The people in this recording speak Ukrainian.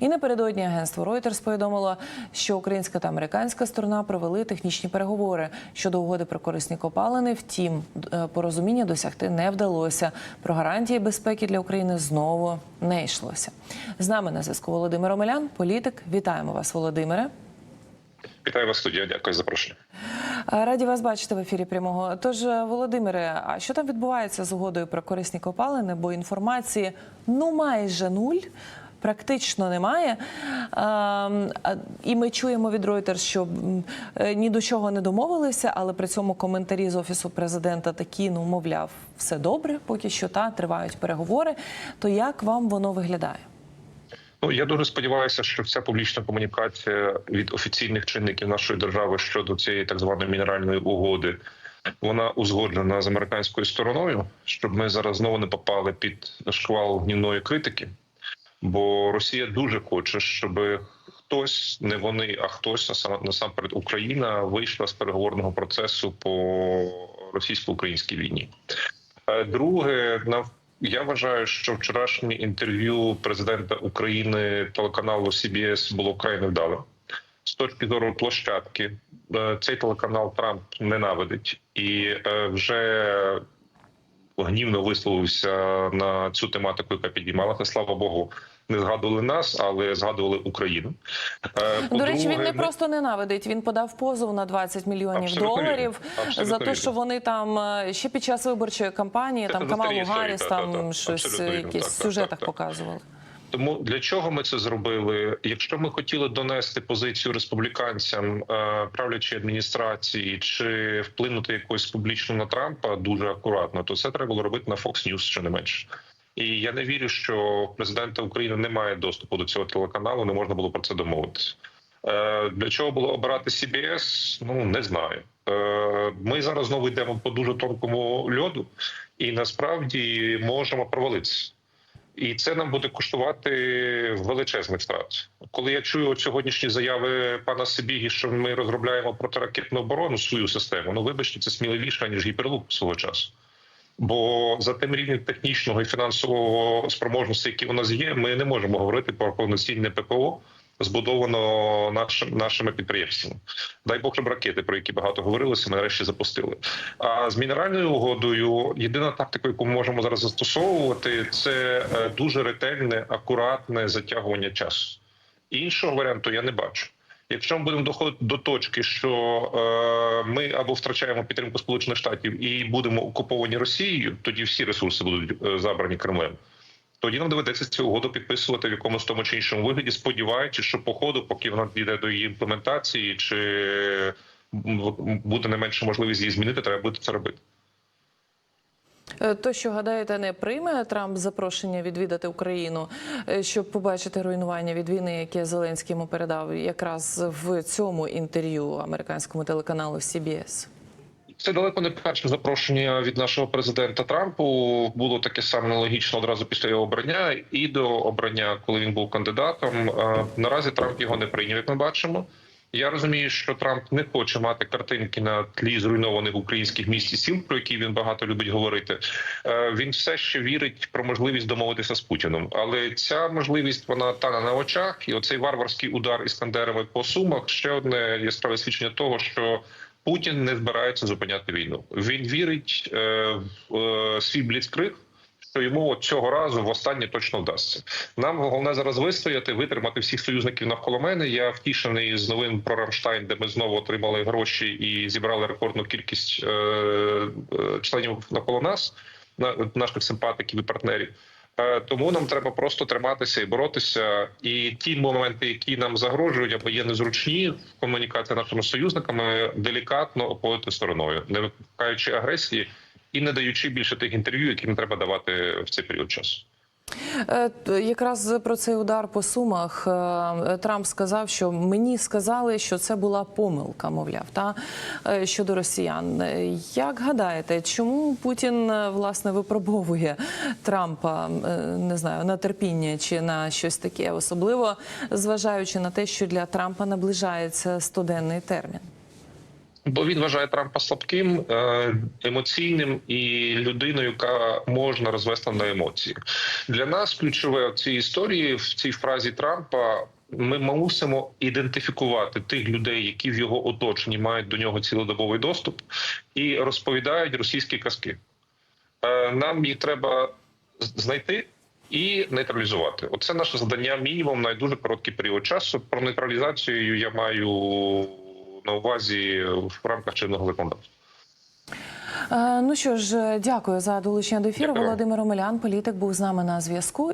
І напередодні агентство Reuters повідомило, що українська та американська сторона провели технічні переговори щодо угоди про корисні копалини. Втім, е, порозуміння досягти не вдалося. Про гарантії безпеки для України знову не йшлося. З нами на зв'язку Володимир Омелян, політик. Вітаємо вас, Володимире. Вітаю вас, студія. Дякую за запрошення. Раді вас бачити в ефірі прямого. Тож, е, Володимире, а що там відбувається з угодою про корисні копалини? Бо інформації ну майже нуль. Практично немає, і ми чуємо від Reuters, що е, ні до чого не домовилися, але при цьому коментарі з офісу президента такі, ну мовляв, все добре, поки що та тривають переговори. То як вам воно виглядає? Ну я дуже сподіваюся, що вся публічна комунікація від офіційних чинників нашої держави щодо цієї так званої мінеральної угоди. Вона узгоджена з американською стороною, щоб ми зараз знову не попали під шквал гнівної критики. Бо Росія дуже хоче, щоб хтось, не вони, а хтось насам- насамперед Україна вийшла з переговорного процесу по російсько-українській війні. Е, Друге, я вважаю, що вчорашнє інтерв'ю президента України телеканалу CBS було вкрай невдалим. З точки зору площадки, е, цей телеканал Трамп ненавидить і е, вже гнівно висловився на цю тематику, яка підіймалася. Слава Богу, не згадували нас, але згадували Україну. Е, До речі, він не просто ненавидить. Він подав позов на 20 мільйонів Абсолютно доларів. Абсолютно за те, що вони там е, ще під час виборчої кампанії там Камалу Гаріс, Гарріс там щось е, якісь сюжетах показували. Тому для чого ми це зробили? Якщо ми хотіли донести позицію республіканцям е, правлячої адміністрації чи вплинути якось публічно на Трампа дуже акуратно, то це треба було робити на Fox News, що не менше. І я не вірю, що президента України немає доступу до цього телеканалу, не можна було про це домовитися. Е, Для чого було обирати CBS? Ну не знаю. Е, Ми зараз знову йдемо по дуже тонкому льоду, і насправді можемо провалитися. І це нам буде коштувати величезних втрат. Коли я чую сьогоднішні заяви пана Сибігі, що ми розробляємо протиракетну оборону свою систему, ну вибачте, це сміливіше ніж гіперлук свого часу. Бо за тим рівнем технічного і фінансового спроможності, які у нас є, ми не можемо говорити про повноцінне ППО, збудовано нашим нашими підприємствами. Дай Бог, щоб ракети, про які багато говорилося, ми нарешті запустили. А з мінеральною угодою єдина тактика, яку ми можемо зараз застосовувати, це е, дуже ретельне, акуратне затягування часу. Іншого варіанту я не бачу. Якщо ми будемо доходити до точки, що е, ми або втрачаємо підтримку Сполучених Штатів і будемо окуповані Росією, тоді всі ресурси будуть е, забрані Кремлем. Тоді нам доведеться цю угоду підписувати в якомусь тому чи іншому вигляді, сподіваючись, що по ходу, поки вона дійде до її імплементації, чи буде не менше можливість її змінити, треба буде це робити. Е, То, що гадаєте, не прийме Трамп запрошення відвідати Україну, е, щоб побачити руйнування від війни, яке Зеленський йому передав якраз в цьому інтерв'ю американському телеканалу CBS? Це далеко не перше запрошення від нашого президента Трампу. Було таке саме аналогічно одразу після його обрання і до обрання, коли він був кандидатом. Е, Наразі Трамп його не прийняв, як ми бачимо. Я розумію, що Трамп не хоче мати картинки на тлі зруйнованих українських міст і сіл, про які він багато любить говорити. Е, Він все ще вірить про можливість домовитися з Путіним, але ця можливість вона тане на очах, і оцей варварський удар іскандерами по сумах ще одне яскраве свідчення того, що Путін не збирається зупиняти війну. Він вірить е, в е, свій бліцкриг, що йому от цього разу востаннє точно вдасться. Нам головне зараз вистояти, витримати всіх союзників навколо мене. Я втішений з новин про Рамштайн, де ми знову отримали гроші і зібрали рекордну кількість е, е, членів навколо нас, на наших симпатиків і партнерів. Е, Тому нам треба просто триматися і боротися. І ті моменти, які нам загрожують або є незручні в комунікації нашими союзниками, делікатно обходити стороною, не викликаючи агресії і не даючи більше тих інтерв'ю, які не треба давати в цей період часу. Е, Якраз про цей удар по сумах е, Трамп сказав, що мені сказали, що це була помилка, мовляв, та е, щодо росіян. Як гадаєте, чому Путін власне випробовує Трампа не знаю на терпіння чи на щось таке, особливо зважаючи на те, що для Трампа наближається стоденний термін? Бо він вважає Трампа слабким, е, емоційним і людиною, яка можна розвести на емоції. Для нас ключове в цій історії в цій фразі Трампа. Ми мусимо ідентифікувати тих людей, які в його оточенні мають до нього цілодобовий доступ, і розповідають російські казки. Е, Нам їх треба знайти і нейтралізувати. Оце наше завдання мінімум на дуже короткий період часу. Про нейтралізацію я маю на увазі в рамках чинного законодавства. Е, Ну що ж, дякую за долучення до ефіру. Дякую. Володимир Омелян, політик, був з нами на зв'язку.